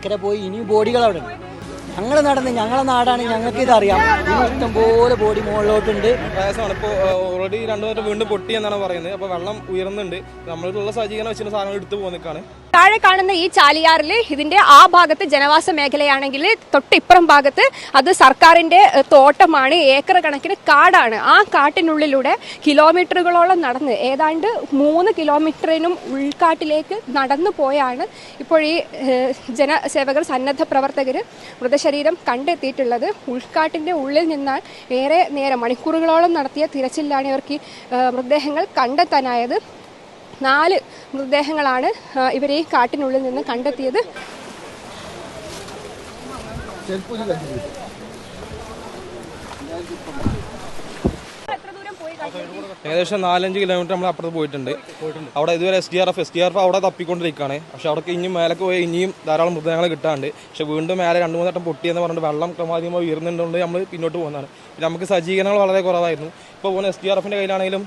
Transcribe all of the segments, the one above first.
ഇക്കരെ പോയി ഇനി ബോഡികൾ അവിടെ ഉണ്ട്. ഞങ്ങൾ നടന്ന് ഞങ്ങളെ നാടാണ് ഞങ്ങൾക്ക് ഇതറിയാം. ഇനി ഇഷ്ടംപോലെ ബോഡി മുകളിലോട്ടുണ്ട്. ഓൾറെഡി രണ്ടു നേരം വീണ്ടും പൊട്ടി എന്നാണ് പറയുന്നത്. അപ്പോൾ വെള്ളം ഉയർന്നുണ്ട്. നമ്മളിലുള്ള സജ്ജീകരണം വെച്ചിട്ട് സാധനങ്ങൾ എടുത്തു പോകുന്നേക്കാണ് താഴെ കാണുന്ന ഈ ചാലിയാറിൽ ഇതിന്റെ ആ ഭാഗത്ത് ജനവാസ മേഖലയാണെങ്കിൽ തൊട്ടിപ്പുറം ഭാഗത്ത് അത് സർക്കാരിന്റെ തോട്ടമാണ്. ഏക്കർ കണക്കിന് കാടാണ്. ആ കാട്ടിനുള്ളിലൂടെ കിലോമീറ്ററുകളോളം നടന്ന് ഏതാണ്ട് മൂന്ന് കിലോമീറ്ററിനും ഉൾക്കാട്ടിലേക്ക് നടന്നു പോയാണ് ഇപ്പോൾ ഈ ജനസേവകർ സന്നദ്ധ പ്രവർത്തകർ മൃതശരീരം കണ്ടെത്തിയിട്ടുള്ളത്. ഉൾക്കാട്ടിന്റെ ഉള്ളിൽ നിന്നാൽ ഏറെ നേരം മണിക്കൂറുകളോളം നടത്തിയ തിരച്ചിലാണ് ഇവർക്ക് മൃതദേഹങ്ങൾ കണ്ടെത്താനായത്. നാല് മൃതദേഹങ്ങളാണ് ഇവരെ കാട്ടിനുള്ളിൽ നിന്ന് കണ്ടെത്തിയത്. ഏകദേശം നാലഞ്ച് കിലോമീറ്റർ നമ്മൾ അപ്പുറത്ത് പോയിട്ടുണ്ട്. അവിടെ ഇതുവരെ S D R F S D R F അവിടെ തപ്പിക്കൊണ്ടിരിക്കുകയാണ്. പക്ഷെ അവിടെ ഇനിയും മേലേക്ക് പോയി ഇനിയും ധാരാളം മൃതദേഹങ്ങൾ കിട്ടാണ്ട് പക്ഷെ വീണ്ടും മേലെ രണ്ട് മൂന്ന് വട്ടം പൊട്ടിയെന്ന് പറഞ്ഞിട്ട് വെള്ളം ക്രമാധികമായി ഉയർന്നുകൊണ്ട് നമ്മൾ പിന്നോട്ട് പോകുന്നതാണ്. നമുക്ക് സജ്ജീകരണങ്ങൾ വളരെ കുറവായിരുന്നു. ഇപ്പോൾ പോകുന്ന എസ് ഡി ആർ എഫിന്റെ കയ്യിലാണെങ്കിലും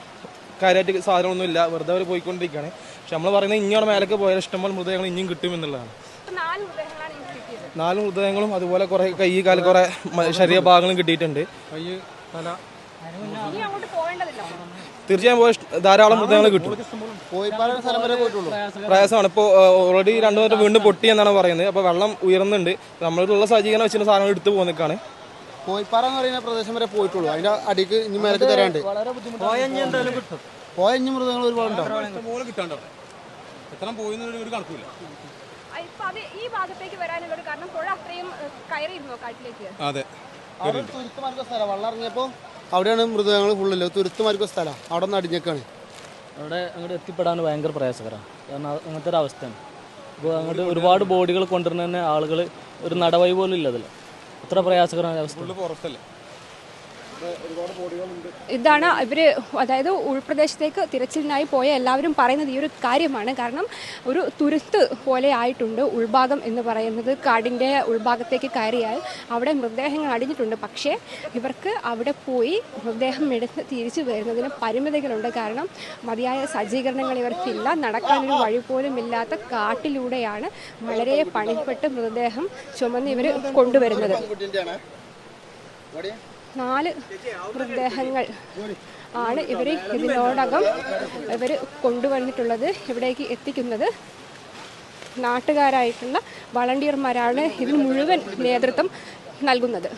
കാര്യമായിട്ട് സാധനമൊന്നുമില്ല. വെറുതെ അവർ പോയിക്കൊണ്ടിരിക്കുകയാണ്. പക്ഷെ നമ്മൾ പറയുന്നത് ഇനിയാണ് മേലൊക്കെ പോയാൽ ഇഷ്ടംപോലെ മൃതദേഹങ്ങൾ ഇനിയും കിട്ടുമെന്നുള്ളതാണ് നാല് മൃതദേഹങ്ങളും അതുപോലെ കുറെ കൈ കാൽ കുറെ ശരീരഭാഗങ്ങളും കിട്ടിയിട്ടുണ്ട്. തീർച്ചയായും പോയ ധാരാളം മൃതദേഹങ്ങൾ കിട്ടും. പ്രയാസമാണ്. ഇപ്പോൾ ഓൾറെഡി രണ്ടു നേരം വീണ്ടും പൊട്ടി എന്നാണ് പറയുന്നത്. അപ്പോൾ വെള്ളം ഉയർന്നുണ്ട്. നമ്മളിലുള്ള സജ്ജീകരണം വെച്ചിട്ട് സാധനങ്ങൾ എടുത്തു പോകുന്നേക്കാണ് കോയിപ്പാറ എന്ന് പറയുന്ന പ്രദേശം വരെ പോയിട്ടുള്ളൂ. അതിന്റെ അടിക്ക് ഇനി മേലേക്ക് തരാണ്ട്. പോയ മൃഗങ്ങൾ ഒരുപാട് ഈ ഭാഗത്തേക്ക് വരാനുള്ള ഒരു കാരണം പുഴ അത്രയും കയറിയിരുന്നോ കാട്ടിലേക്ക്? അതെ. അവിടെ തുരുത്ത് മാർഗ സ്ഥലം. വെള്ളം ഇറങ്ങിയപ്പോൾ അവിടെയാണ് മൃഗങ്ങൾ ഫുള്ളില്ല തുരുത്ത് മാർഗ സ്ഥലം. അവിടെ നിന്ന് അടിഞ്ഞേക്കാണ്. അവിടെ അങ്ങോട്ട് എത്തിപ്പെടാൻ ഭയങ്കര പ്രയാസകരമാണ് കാരണം അങ്ങനത്തെ ഒരു അവസ്ഥയാണ്. അപ്പോൾ അങ്ങോട്ട് ഒരുപാട് ബോഡികൾ കൊണ്ടുവരുന്ന ആളുകൾ ഒരു നടവഴി പോലും ഇല്ല അതിൽ അത്ര പ്രയാസകരമായ അവസ്ഥ ഇതാണ് ഇവർ അതായത് ഉൾപ്രദേശത്തേക്ക് തിരച്ചിലിനായി പോയ എല്ലാവരും പറയുന്നത് ഈ ഒരു കാര്യമാണ്. കാരണം ഒരു തുരുത്ത് പോലെ ആയിട്ടുണ്ട് ഉൾഭാഗം എന്ന് പറയുന്നത്. കാടിന്റെ ഉൾഭാഗത്തേക്ക് കയറിയാൽ അവിടെ മൃതദേഹങ്ങൾ അടിഞ്ഞിട്ടുണ്ട്. പക്ഷേ ഇവർക്ക് അവിടെ പോയി മൃതദേഹം എടുത്ത് തിരിച്ചു വരുന്നതിന് പരിമിതികളുണ്ട്. കാരണം മതിയായ സജ്ജീകരണങ്ങൾ ഇവർക്കില്ല. നടക്കാനൊരു വഴി പോലും ഇല്ലാത്ത കാട്ടിലൂടെയാണ് വളരെ പണിപ്പെട്ട് മൃതദേഹം ചുമന്ന് ഇവർ കൊണ്ടുവരുന്നത്. നാല് മൃതദേഹങ്ങൾ ആണ് ഇവർ ഇതിനോടകം ഇവർ കൊണ്ടുവന്നിട്ടുള്ളത് ഇവിടേക്ക് എത്തിക്കുന്നത്. നാട്ടുകാരായിട്ടുള്ള വളണ്ടിയർമാരാണ് ഇതിന് മുഴുവൻ നേതൃത്വം നൽകുന്നത്.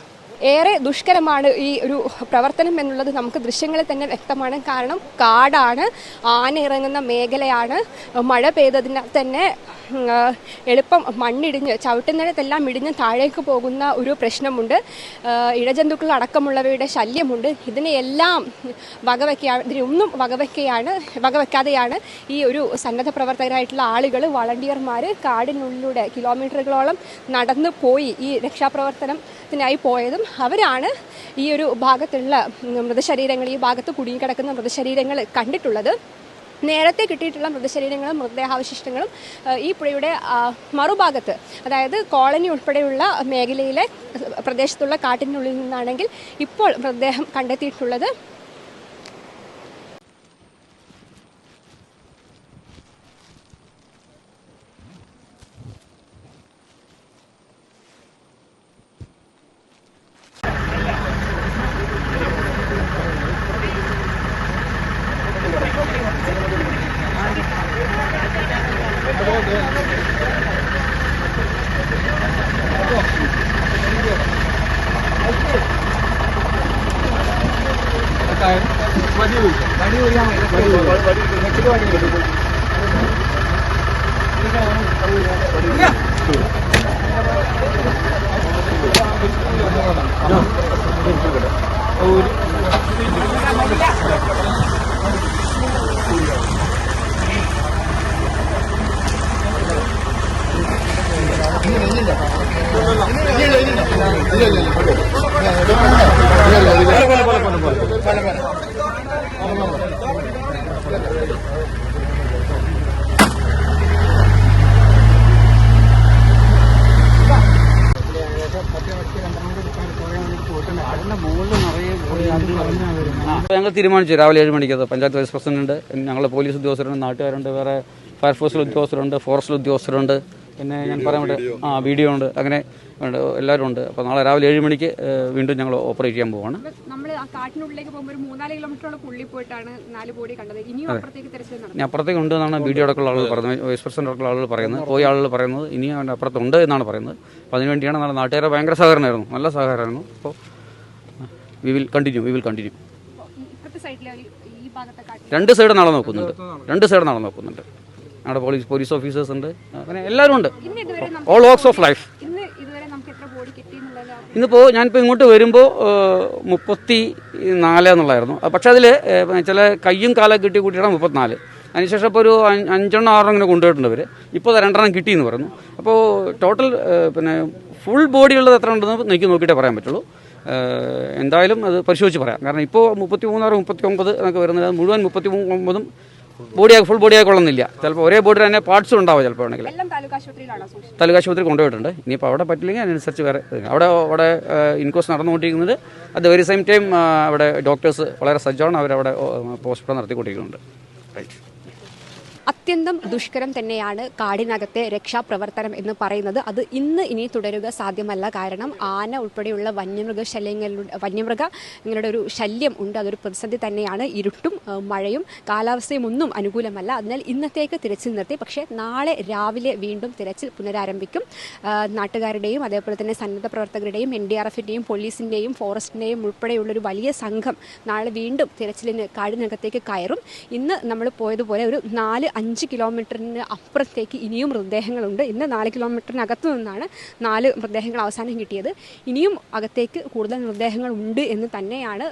ഏറെ ദുഷ്കരമാണ് ഈ ഒരു പ്രവർത്തനം എന്നുള്ളത് നമുക്ക് ദൃശ്യങ്ങളിൽ തന്നെ വ്യക്തമാണ്. കാരണം കാടാണ് ആന ഇറങ്ങുന്ന മേഖലയാണ് മഴ പെയ്തതിനാൽ തന്നെ എളുപ്പം മണ്ണിടിഞ്ഞ് ചവിട്ടുന്നിടത്തെല്ലാം ഇടിഞ്ഞ് താഴേക്ക് പോകുന്ന ഒരു പ്രശ്നമുണ്ട്. ഇഴജന്തുക്കൾ അടക്കമുള്ളവയുടെ ശല്യമുണ്ട്. ഇതിനെയെല്ലാം വകവയ്ക്കാ ഇതിനൊന്നും വകവയ്ക്കുകയാണ് വകവയ്ക്കാതെയാണ് ഈ ഒരു സന്നദ്ധ പ്രവർത്തകരായിട്ടുള്ള ആളുകൾ വളണ്ടിയർമാർ കാടിനുള്ളിലൂടെ കിലോമീറ്ററുകളോളം നടന്നു പോയി ഈ രക്ഷാപ്രവർത്തനത്തിനായി പോയതും. അവരാണ് ഈ ഒരു ഭാഗത്തുള്ള മൃതശരീരങ്ങൾ ഈ ഭാഗത്ത് കുടുങ്ങിക്കിടക്കുന്ന മൃതശരീരങ്ങൾ കണ്ടിട്ടുള്ളത്. നേരത്തെ കിട്ടിയിട്ടുള്ള മൃതശരീരങ്ങളും മൃതദേഹാവശിഷ്ടങ്ങളും ഈ പുഴയുടെ മറുഭാഗത്ത് അതായത് കോളനി ഉൾപ്പെടെയുള്ള മേഖലയിലെ പ്രദേശത്തുള്ള കാട്ടിനുള്ളിൽ നിന്നാണെങ്കിൽ ഇപ്പോൾ മൃതദേഹം കണ്ടെത്തിയിട്ടുള്ളത് काय वाडी होईल वाडी होईल അപ്പോൾ ഞങ്ങൾ തീരുമാനിച്ചു. രാവിലെ ഏഴ് മണിക്ക് അത് പഞ്ചായത്ത് വൈസ് പ്രസിഡന്റ് ഞങ്ങൾ പോലീസ് ഉദ്യോഗസ്ഥരുണ്ട് നാട്ടുകാരുണ്ട് വേറെ ഫയർഫോഴ്സിൽ ഉദ്യോഗസ്ഥരുണ്ട് ഫോറസ്റ്റിൽ ഉദ്യോഗസ്ഥരുണ്ട്. പിന്നെ ഞാൻ പറയാൻ വേണ്ടി ആ വീഡിയോ ഉണ്ട്. അങ്ങനെ ഉണ്ട് എല്ലാവരും ഉണ്ട്. അപ്പോൾ നാളെ രാവിലെ ഏഴ് മണിക്ക് വീണ്ടും ഞങ്ങൾ ഓപ്പറേറ്റ് ചെയ്യാൻ പോവാണ്. നമ്മൾ ആ കാട്ടിനുള്ളിലേക്ക് പോകുമ്പോൾ ഒരു മൂന്നാൽ കിലോമീറ്ററോളം ഉള്ളിൽ പോയിട്ടാണ് നാല് ബോഡി കണ്ടത്. ഇനിയും അപ്പുറത്തേക്ക് തിരച്ചിൽ നടന്നു ഇനി അപ്പുറത്തേക്ക് ഉണ്ട് എന്നാണ് വീഡിയോ അടക്കമുള്ള ആളുകൾ പറയുന്നത് വൈസ് പ്രസിഡന്റ് അടക്കമുള്ള ആളുകൾ പറയുന്നത്. പോയി ആളുകൾ പറയുന്നത്. ഇനി അവന്റെ അപ്പുറത്തുണ്ട് എന്നാണ് പറയുന്നത്. അപ്പോൾ അതിനുവേണ്ടിയാണ് നാളെ നാട്ടുകാരെ ഭയങ്കര സഹകരണമായിരുന്നു. നല്ല സഹകരണമായിരുന്നു. അപ്പോൾ we will continue we will continue ഇപ്പുറത്തെ സൈഡിലെ ഈ ഭാഗത്തെ കാട്ടിൽ രണ്ട് സൈഡ് നാളെ നോക്കുന്നുണ്ട്. രണ്ട് സൈഡ് നാളെ നോക്കുന്നുണ്ട്. അവിടെ പോലീസ് പോലീസ് ഓഫീസേഴ്സ് ഉണ്ട്. അങ്ങനെ എല്ലാവരും ഉണ്ട്. ഓൾ വാക്സ് ഓഫ് ലൈഫ് ഇന്നിപ്പോൾ ഞാനിപ്പോൾ ഇങ്ങോട്ട് വരുമ്പോൾ മുപ്പത്തി നാല് എന്നുള്ളതായിരുന്നു. പക്ഷേ അതിൽ ചില കയ്യും കാലം കിട്ടി കൂട്ടിയാണ് മുപ്പത്തിനാല്. അതിനുശേഷം ഇപ്പോൾ ഒരു അഞ്ച് അഞ്ചെണ്ണം ആറെണ്ണം ഇങ്ങനെ കൊണ്ടുപോയിട്ടുണ്ട് അവർ ഇപ്പോൾ രണ്ടെണ്ണം കിട്ടിയെന്ന് പറഞ്ഞു അപ്പോൾ ടോട്ടൽ പിന്നെ ഫുൾ ബോഡി ഉള്ളത് എത്ര ഉണ്ടെന്ന് നോക്കി നോക്കിയിട്ടേ പറയാൻ പറ്റുള്ളൂ. എന്തായാലും അത് പരിശോധിച്ച് പറയാം. കാരണം ഇപ്പോൾ മുപ്പത്തി മൂന്നാറ് മുപ്പത്തി ഒമ്പത് എന്നൊക്കെ വരുന്നത് അത് മുഴുവൻ മുപ്പത്തി ഒമ്പതും ബോഡിയായി ഫുൾ ബോഡിയായി കൊള്ളുന്നില്ല ചിലപ്പോൾ ഒരേ ബോഡി തന്നെ പാർട്സും ഉണ്ടാവും ചിലപ്പോൾ എല്ലാം താലൂക്ക് ആശുപത്രി കൊണ്ടുപോയിട്ടുണ്ട്. ഇനിയിപ്പോൾ അവിടെ പറ്റില്ലെങ്കിൽ അതിനനുസരിച്ച് വേറെ അവിടെ അവിടെ ഇൻക്വസ്റ്റ് നടന്നുകൊണ്ടിരിക്കുന്നത് at the very same time അവിടെ ഡോക്ടേഴ്സ് വളരെ സജ്ജമാണ്. അവരവിടെ പോസ്റ്റ്മോർട്ടം നടത്തിക്കൊണ്ടിരിക്കുന്നുണ്ട്. റൈറ്റ് അത്യന്തം ദുഷ്കരം തന്നെയാണ് കാടിനകത്തെ രക്ഷാപ്രവർത്തനം എന്ന് പറയുന്നത്. അത് ഇന്ന് ഇനി തുടരുക സാധ്യമല്ല. കാരണം ആന ഉൾപ്പെടെയുള്ള വന്യമൃഗ ശല്യങ്ങളുടെ വന്യമൃഗങ്ങളുടെ ഒരു ശല്യം ഉണ്ട്. അതൊരു പ്രതിസന്ധി തന്നെയാണ്. ഇരുട്ടും മഴയും കാലാവസ്ഥയും ഒന്നും അനുകൂലമല്ല. അതിനാൽ ഇന്നത്തേക്ക് തിരച്ചിൽ നിർത്തി. പക്ഷേ നാളെ രാവിലെ വീണ്ടും തിരച്ചിൽ പുനരാരംഭിക്കും. നാട്ടുകാരുടെയും അതേപോലെ തന്നെ സന്നദ്ധ പ്രവർത്തകരുടെയും എൻ ഡി ആർ എഫിന്റെയും പോലീസിന്റെയും ഫോറസ്റ്റിന്റെയും ഉൾപ്പെടെയുള്ള ഒരു വലിയ സംഘം നാളെ വീണ്ടും തിരച്ചിലിന് കാടിനകത്തേക്ക് കയറും. ഇന്ന് നമ്മൾ പോയതുപോലെ ഒരു നാല് അഞ്ച് കിലോമീറ്ററിന് അപ്പുറത്തേക്ക് ഇനിയും മൃതദേഹങ്ങളുണ്ട്. ഇന്ന് നാല് കിലോമീറ്ററിനകത്തു നിന്നാണ് നാല് മൃതദേഹങ്ങൾ അവസാനം കിട്ടിയത്. ഇനിയും അകത്തേക്ക് കൂടുതൽ മൃതദേഹങ്ങൾ ഉണ്ട് എന്ന് തന്നെയാണ്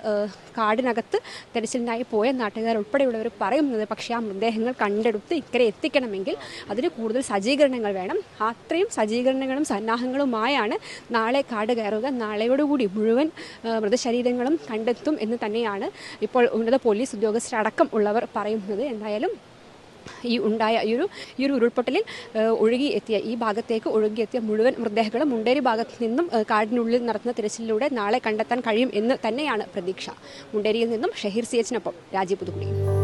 കാടിനകത്ത് തെരച്ചിലിനായി പോയ നാട്ടുകാർ ഉൾപ്പെടെയുള്ളവർ പറയുന്നത്. പക്ഷേ ആ മൃതദേഹങ്ങൾ കണ്ടെടുത്ത് ഇക്കരെ എത്തിക്കണമെങ്കിൽ അതിന് കൂടുതൽ സജ്ജീകരണങ്ങൾ വേണം. അത്രയും സജ്ജീകരണങ്ങളും സന്നാഹങ്ങളുമായാണ് നാളെ കാട് കയറുക. നാളെയോടുകൂടി മുഴുവൻ മൃതശരീരങ്ങളും കണ്ടെത്തും എന്ന് തന്നെയാണ് ഇപ്പോൾ ഉന്നത പോലീസ് ഉദ്യോഗസ്ഥരടക്കം ഉള്ളവർ പറയുന്നത്. എന്തായാലും ഈ ഉണ്ടായ ഈ ഒരു ഈ ഒരു ഉരുൾപൊട്ടലിൽ ഒഴുകി എത്തിയ ഈ ഭാഗത്തേക്ക് ഒഴുകിയെത്തിയ മുഴുവൻ മൃതദേഹങ്ങളും മുണ്ടേരി ഭാഗത്ത് നിന്നും കാടിനുള്ളിൽ നടത്തുന്ന തിരച്ചിലിലൂടെ നാളെ കണ്ടെത്താൻ കഴിയും എന്ന് തന്നെയാണ് പ്രതീക്ഷ. മുണ്ടേരിയിൽ നിന്നും ഷഹീർ സിയച്ചിനൊപ്പം രാജീവ് പുതുക്കുടി.